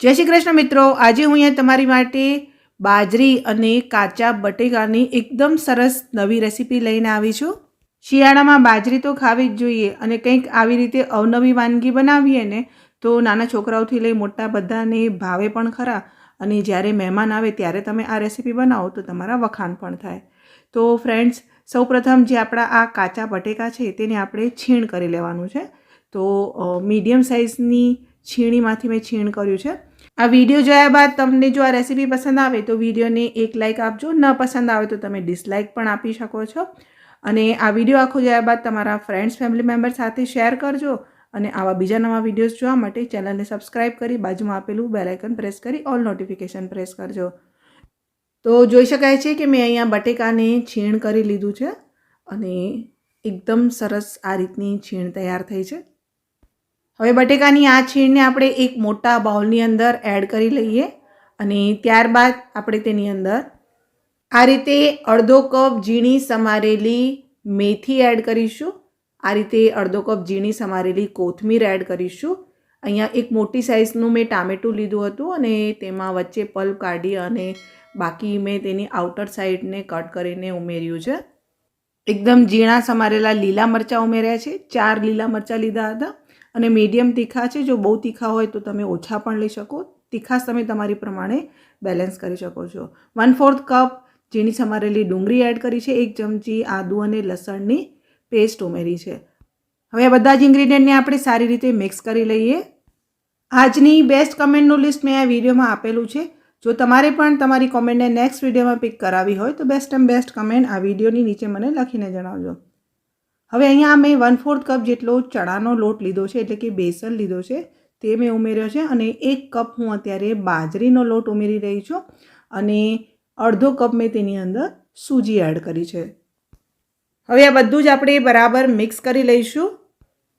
જય શ્રી કૃષ્ણ મિત્રો. આજે હું અહીંયા તમારી માટે બાજરી અને કાચા બટેકાની એકદમ સરસ નવી રેસીપી લઈને આવી છું. શિયાળામાં બાજરી તો ખાવી જ જોઈએ અને કંઈક આવી રીતે અવનવી વાનગી બનાવીએ ને તો નાના છોકરાઓથી લઈ મોટા બધાને ભાવે પણ ખરા. અને જ્યારે મહેમાન આવે ત્યારે તમે આ રેસીપી બનાવો તો તમારા વખાણ પણ થાય. તો ફ્રેન્ડ્સ, સૌપ્રથમ જે આપણા આ કાચા બટેકા છે તેને આપણે છીણ કરી લેવાનું છે. તો મીડિયમ સાઇઝની છીણીમાંથી મેં છીણ કર્યું છે. આ વીડિયો જોયા બાદ તમને જો આ રેસીપી પસંદ આવે તો વિડીયોને એક લાઇક આપજો. ન પસંદ આવે તો તમે ડિસલાઇક પણ આપી શકો છો. અને આ વીડિયો આખો જોયા બાદ તમારા ફ્રેન્ડ્સ, ફેમિલી મેમ્બર સાથે શેર કરજો. અને આવા બીજા નવા વિડીયોઝ જોવા માટે ચેનલને સબસ્ક્રાઇબ કરી બાજુમાં આપેલું બેલાઇકન પ્રેસ કરી ઓલ નોટિફિકેશન પ્રેસ કરજો. તો જોઈ શકાય છે કે મેં અહીંયા બટેકાને છીણ કરી લીધું છે. અને એકદમ સરસ આ રીતની છીણ તૈયાર થઈ છે. હવે બટેકાની આ છીણને આપણે એક મોટા બાઉલની અંદર એડ કરી લઈએ અને ત્યારબાદ આપણે તેની અંદર આ રીતે અડધો કપ ઝીણી સમારેલી મેથી એડ કરીશું. આ રીતે અડધો કપ ઝીણી સમારેલી કોથમીર એડ કરીશું. અહીંયા એક મોટી સાઇઝનું મેં ટામેટું લીધું હતું અને તેમાં વચ્ચે પલ્પ કાઢી અને બાકી મેં તેની આઉટર સાઈડને કટ કરીને ઉમેર્યું છે. એકદમ ઝીણા સમારેલા લીલા મરચાં ઉમેર્યા છે. ચાર લીલા મરચાં લીધા હતા. અને મીડિયમ તીખા છે, જો બહુ તીખા હોય તો તમે ઓછા પણ લઈ શકો. તીખાશ તમે તમારી પ્રમાણે બેલેન્સ કરી શકો છો. વન ફોર્થ કપ ઝીણી સમારેલી ડુંગળી એડ કરી છે, એક ચમચી આદુ અને લસણની પેસ્ટ ઉમેરી છે. હવે આ બધા જ ઇન્ગ્રીડિયન્ટને આપણે સારી રીતે મિક્સ કરી લઈએ. આજની બેસ્ટ કમેન્ટનું લિસ્ટ મેં આ વિડીયોમાં આપેલું છે. જો તમારે પણ તમારી કોમેન્ટને નેક્સ્ટ વિડીયોમાં પિક કરાવી હોય તો બેસ્ટ એમ બેસ્ટ કમેન્ટ આ વિડીયોની નીચે મને લખીને જણાવજો. હવે અહીંયા મેં વન ફોર્થ કપ જેટલો ચણાનો લોટ લીધો છે, એટલે કે બેસન લીધો છે, તે મેં ઉમેર્યો છે અને એક કપ હું અત્યારે બાજરીનો લોટ ઉમેરી રહી છું અને અડધો કપ મેં તેની અંદર સૂજી એડ કરી છે. હવે આ બધું જ આપણે બરાબર મિક્સ કરી લઈશું.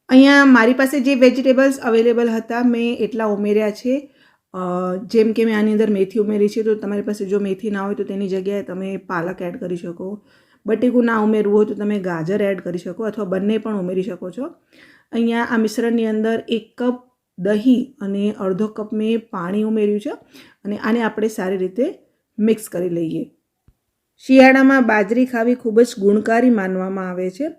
અહીંયા મારી પાસે જે વેજીટેબલ્સ અવેલેબલ હતા, મેં એટલા ઉમેર્યા છે. જેમ કે મેં આની અંદર મેથી ઉમેરી છે, તો તમારી પાસે જો મેથી ના હોય તો તેની જગ્યાએ તમે પાલક એડ કરી શકો. બટેકું ના ઉમેરવું હોય તો તમે ગાજર એડ કરી શકો અથવા બંને પણ ઉમેરી શકો છો. અહીંયા આ મિશ્રણની અંદર એક કપ દહીં અને અડધો કપ મેં પાણી ઉમેર્યું છે અને આને આપણે સારી રીતે મિક્સ કરી લઈએ. શિયાળામાં બાજરી ખાવી ખૂબ જ ગુણકારી માનવામાં આવે છે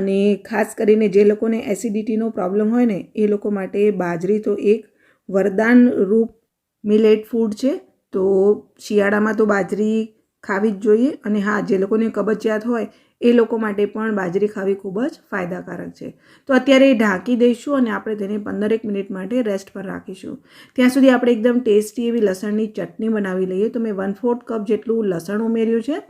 અને ખાસ કરીને જે લોકોને એસિડિટીનો પ્રોબ્લેમ હોય ને, એ લોકો માટે બાજરી તો એક વરદાન રૂપ મિલેટ ફૂડ છે. તો શિયાળામાં તો બાજરી ખાવી જ જોઈએ. અને હા, જે લોકોને કબજિયાત હોય, એ લોકો માટે પણ બાજરી ખાવી ખૂબ જ ફાયદાકારક છે. તો અત્યારે એ ઢાંકી દઈશું અને આપણે તેને પંદરેક મિનિટ માટે રેસ્ટ પર રાખીશું. ત્યાં સુધી આપણે એકદમ ટેસ્ટી એવી લસણની ચટણી બનાવી લઈએ. તો મેં વન ફોર્થ કપ જેટલું લસણ ઉમેર્યું છે.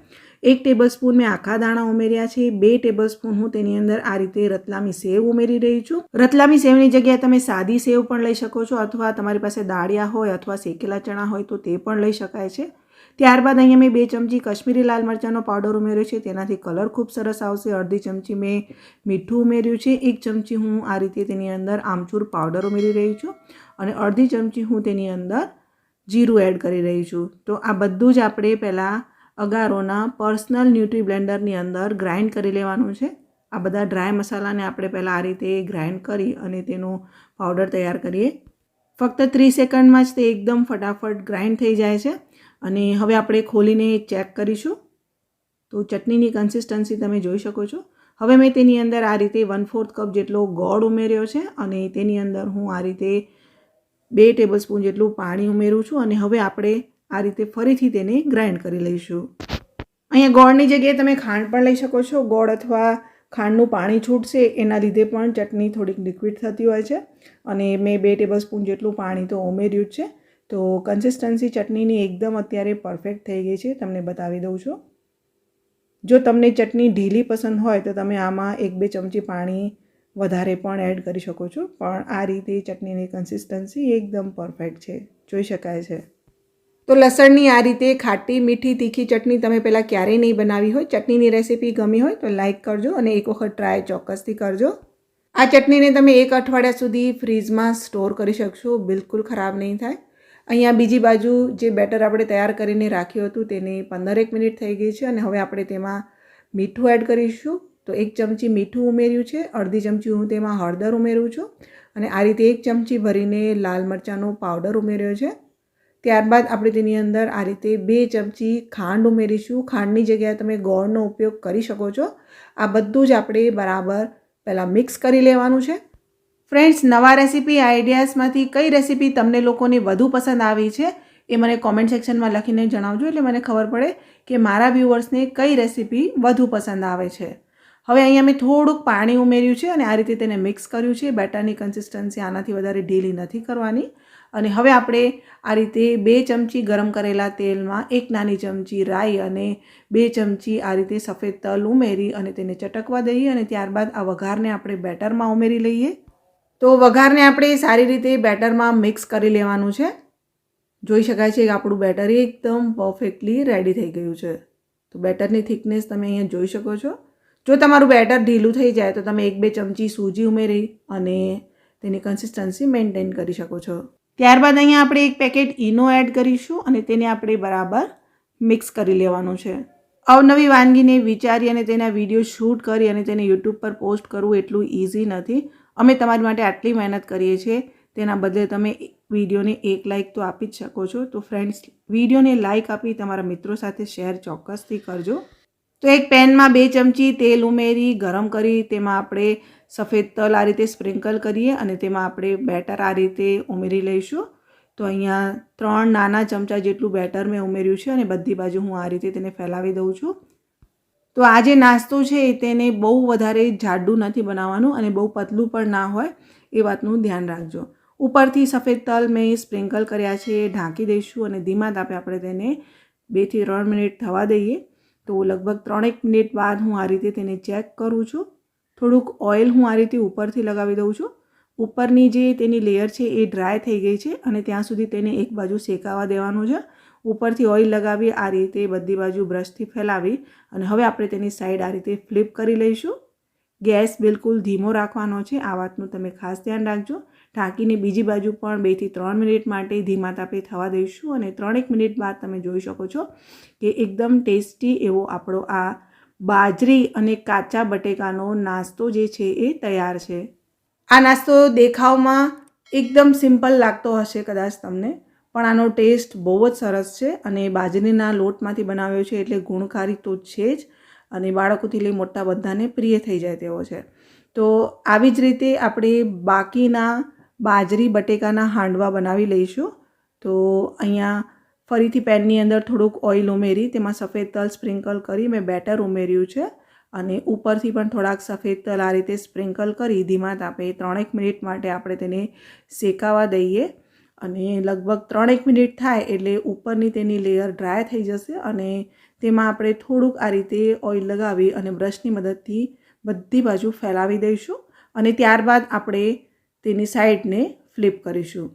એક ટેબલ સ્પૂન મેં આખા દાણા ઉમેર્યા છે. બે ટેબલ સ્પૂન હું તેની અંદર આ રીતે રતલામી સેવ ઉમેરી રહી છું. રતલામી સેવની જગ્યાએ તમે સાદી સેવ પણ લઈ શકો છો અથવા તમારી પાસે દાળિયા હોય અથવા શેકેલા ચણા હોય તો તે પણ લઈ શકાય છે. ત્યારબાદ અહીંયા મેં બે ચમચી કશ્મીરી લાલ મરચાંનો પાવડર ઉમેર્યો છે. તેનાથી કલર ખૂબ સરસ આવશે. અડધી ચમચી મેં મીઠું ઉમેર્યું છે. એક ચમચી હું આ રીતે તેની અંદર આમચૂર પાવડર ઉમેરી રહી છું અને અડધી ચમચી હું તેની અંદર જીરું એડ કરી રહી છું. તો આ બધું જ આપણે પહેલાં અગારોના પર્સનલ ન્યુટ્રી બ્લેન્ડરની અંદર ગ્રાઇન્ડ કરી લેવાનું છે. આ બધા ડ્રાય મસાલાને આપણે પહેલાં આ રીતે ગ્રાઇન્ડ કરી અને તેનો પાવડર તૈયાર કરીએ. ફક્ત ત્રીસ સેકન્ડમાં જ તે એકદમ ફટાફટ ગ્રાઇન્ડ થઈ જાય છે. અને હવે આપણે ખોલીને ચેક કરીશું. તો ચટણીની કન્સિસ્ટન્સી તમે જોઈ શકો છો. હવે મેં તેની અંદર આ રીતે વન ફોર્થ કપ જેટલો ગોળ ઉમેર્યો છે અને તેની અંદર હું આ રીતે બે ટેબલ સ્પૂન જેટલું પાણી ઉમેરું છું અને હવે આપણે આ રીતે ફરીથી તેને ગ્રાઇન્ડ કરી લઈશું. અહીંયા ગોળની જગ્યાએ તમે ખાંડ પણ લઈ શકો છો. ગોળ અથવા ખાંડનું પાણી છૂટશે, એના લીધે પણ ચટણી થોડીક લિક્વિડ થતી હોય છે. અને મેં બે ટેબલ સ્પૂન જેટલું પાણી તો ઉમેર્યું જ છે. તો કન્સિસ્ટન્સી ચટણીની એકદમ અત્યારે પરફેક્ટ થઈ ગઈ છે, તમને બતાવી દઉં છું. જો તમને ચટણી ઢીલી પસંદ હોય, તો તમે આમાં એક બે ચમચી પાણી વધારે પણ એડ કરી શકો છો. પણ આ રીતે ચટણીની કન્સિસ્ટન્સી એકદમ પરફેક્ટ છે, જોઈ શકાય છે. તો લસણની આ રીતે ખાટી મીઠી તીખી ચટણી તમે પહેલાં ક્યારેય નહીં બનાવી હોય. ચટણીની રેસીપી ગમી હોય તો લાઇક કરજો અને એક વખત ટ્રાય ચોક્કસથી કરજો. આ ચટણીને તમે એક અઠવાડિયા સુધી ફ્રીજમાં સ્ટોર કરી શકશો. બિલકુલ ખરાબ નહીં થાય. અહીંયા બીજી બાજુ જે બેટર આપણે તૈયાર કરીને રાખ્યું હતું તેને પંદરેક મિનિટ થઈ ગઈ છે અને હવે આપણે તેમાં મીઠું એડ કરીશું. તો એક ચમચી મીઠું ઉમેર્યું છે. અડધી ચમચી હું તેમાં હળદર ઉમેરું છું. અને આ રીતે એક ચમચી ભરીને લાલ મરચાંનો પાવડર ઉમેર્યો છે. ત્યારબાદ આપણે તેની અંદર આ રીતે બે ચમચી ખાંડ ઉમેરીશું. ખાંડની જગ્યાએ તમે ગોળનો ઉપયોગ કરી શકો છો. આ બધું જ આપણે બરાબર પહેલાં મિક્સ કરી લેવાનું છે. ફ્રેન્ડ્સ, નવા રેસીપી, આઈડિયાઝમાંથી કઈ રેસીપી તમને લોકોને વધુ પસંદ આવી છે એ મને કોમેન્ટ સેક્શનમાં લખીને જણાવજો એટલે મને ખબર પડે કે મારા વ્યૂવર્સને કઈ રેસીપી વધુ પસંદ આવે છે. હવે અહીંયા મેં થોડુંક પાણી ઉમેર્યું છે અને આ રીતે તેને મિક્સ કર્યું છે. બેટરની કન્સિસ્ટન્સી આનાથી વધારે ઢીલી નથી કરવાની. અને હવે આપણે આ રીતે બે ચમચી ગરમ કરેલા તેલમાં એક નાની ચમચી રાઈ અને બે ચમચી આ રીતે સફેદ તલ ઉમેરી અને તેને ચટકવા દઈએ અને ત્યારબાદ આ વઘારને આપણે બેટરમાં ઉમેરી લઈએ. તો વઘારને આપણે સારી રીતે બેટરમાં મિક્સ કરી લેવાનું છે. જોઈ શકાય છે કે આપણું બેટર એકદમ પરફેક્ટલી રેડી થઈ ગયું છે. તો બેટરની થિકનેસ તમે અહીંયા જોઈ શકો છો. જો તમારું બેટર ઢીલું થઈ જાય તો તમે એક બે ચમચી સૂજી ઉમેરી અને તેની કન્સિસ્ટન્સી મેન્ટેન કરી શકો છો. ત્યારબાદ અહીંયા આપણે એક પેકેટ ઈનો એડ કરીશું અને તેને આપણે બરાબર મિક્સ કરી લેવાનું છે. અવનવી વાનગીને વિચારી અને તેના વીડિયો શૂટ કરી અને તેને યુટ્યુબ પર પોસ્ટ કરવું એટલું ઇઝી નથી. અમે તમારી માટે આટલી મહેનત કરીએ છીએ. તેના બદલે તમે વિડીયોને એક લાઇક તો આપી જ શકો છો. તો ફ્રેન્ડ્સ, વિડીયોને લાઇક આપી તમારા મિત્રો સાથે શેર ચોક્કસથી કરજો. તો એક પેનમાં બે ચમચી તેલ ઉમેરી, ગરમ કરી, તેમાં આપણે સફેદ તલ આ રીતે સ્પ્રિંકલ કરીએ અને તેમાં આપણે બેટર આ રીતે ઉમેરી લઈશું. તો અહીંયા ત્રણ નાના ચમચા જેટલું બેટર મેં ઉમેર્યું છે અને બધી બાજુ હું આ રીતે તેને ફેલાવી દઉં છું. તો આ જે નાસ્તો છે તેને બહુ વધારે જાડું નથી બનાવવાનું અને બહુ પતલું પણ ના હોય એ વાતનું ધ્યાન રાખજો. ઉપરથી સફેદ તલ મેં સ્પ્રિંકલ કર્યા છે, ઢાંકી દઈશું અને ધીમા તાપે આપણે તેને બેથી ત્રણ મિનિટ થવા દઈએ. તો લગભગ ત્રણેક મિનિટ બાદ હું આ રીતે તેને ચેક કરું છું. થોડુંક ઓઇલ હું આ રીતે ઉપરથી લગાવી દઉં છું. ઉપરની જે તેની લેયર છે એ ડ્રાય થઈ ગઈ છે અને ત્યાં સુધી તેને એક બાજુ શેકાવા દેવાનું છે. ઉપરથી ઓઇલ લગાવી આ રીતે બધી બાજુ બ્રશથી ફેલાવી અને હવે આપણે તેની સાઈડ આ રીતે ફ્લિપ કરી લઈશું. ગેસ બિલકુલ ધીમો રાખવાનો છે, આ વાતનું તમે ખાસ ધ્યાન રાખજો. ઢાંકીને બીજી બાજુ પણ બેથી ત્રણ મિનિટ માટે ધીમા તાપે થવા દઈશું અને ત્રણેક મિનિટ બાદ તમે જોઈ શકો છો કે એકદમ ટેસ્ટી એવો આપણો આ બાજરી અને કાચા બટેકાનો નાસ્તો જે છે એ તૈયાર છે. આ નાસ્તો દેખાવમાં એકદમ સિમ્પલ લાગતો હશે કદાચ તમને, પણ આનો ટેસ્ટ બહુ જ સરસ છે અને બાજરીના લોટમાંથી બનાવ્યો છે એટલે ગુણકારી તો છે જ અને બાળકોથી લઈ મોટા બધાને પ્રિય થઈ જાય તેવો છે. તો આવી જ રીતે આપણે બાકીના બાજરી, બટેકાના હાંડવા બનાવી લઈશું. તો અહીંયા ફરીથી પેનની અંદર થોડુંક ઓઇલ ઉમેરી, તેમાં સફેદ તલ સ્પ્રિંકલ કરી મેં બેટર ઉમેર્યું છે. અને ઉપરથી પણ થોડાક સફેદ તલ આ રીતે સ્પ્રિંકલ કરી, ધીમા તાપે ત્રણેક મિનિટ માટે આપણે તેને શેકાવા દઈએ. અને લગભગ ત્રણેક મિનિટ થાય એટલે ઉપરની તેની લેયર ડ્રાય થઈ જશે અને તેમાં આપણે થોડુંક આ રીતે ઓઇલ લગાવી અને બ્રશની મદદથી બધી બાજુ ફેલાવી દઈશું. અને ત્યારબાદ આપણે તેની સાઈડને ફ્લિપ કરીશું.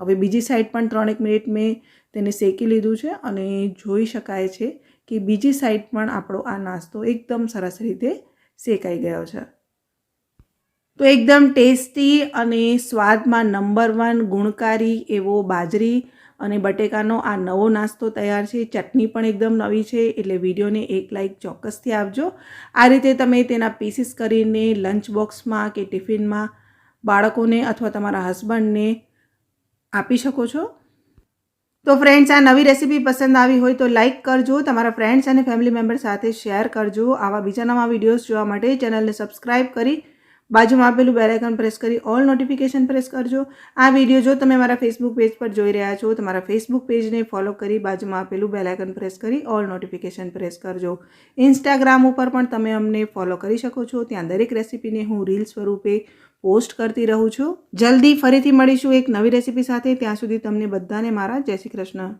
હવે બીજી સાઈડ પણ ત્રણેક મિનિટ મેં તેને શેકી લીધું છે અને જોઈ શકાય છે કે બીજી સાઈડ પણ આપણો આ નાસ્તો એકદમ સરસ રીતે શેકાઈ ગયો છે. તો એકદમ ટેસ્ટી અને સ્વાદમાં નંબર વન ગુણકારી એવો બાજરી અને બટેકાનો આ નવો નાસ્તો તૈયાર છે. ચટણી પણ એકદમ નવી છે એટલે વિડીયોને એક લાઇક ચોક્કસથી આપજો. આ રીતે તમે તેના પીસીસ કરીને લંચ બોક્સમાં કે ટિફિનમાં બાળકોને અથવા તમારા હસબન્ડને આપી શકો છો. તો ફ્રેન્ડ્સ આ નવી રેસીપી પસંદ આવી હોય તો લાઇક કરજો, તમારા ફ્રેન્ડ્સ અને ફેમિલી મેમ્બર સાથે શેર કરજો. આવા બીજા નવા વિડીયોઝ જોવા માટે ચેનલને સબસ્ક્રાઈબ કરી બાજુમાં આપેલું બેલાઇકન પ્રેસ કરી ઓલ નોટિફિકેશન પ્રેસ કરજો. આ વીડિયો જો તમે મારા ફેસબુક પેજ પર જોઈ રહ્યા છો, તમારા ફેસબુક પેજને ફોલો કરી બાજુમાં આપેલું બેલાઇકન પ્રેસ કરી ઓલ નોટિફિકેશન પ્રેસ કરજો. ઇન્સ્ટાગ્રામ ઉપર પણ તમે અમને ફોલો કરી શકો છો. ત્યાં દરેક રેસીપીને હું રીલ સ્વરૂપે પોસ્ટ કરતી રહું છું. જલ્દી ફરીથી મળીશું એક નવી રેસીપી સાથે. ત્યાં સુધી તમને બધાને મારા જય શ્રી કૃષ્ણ.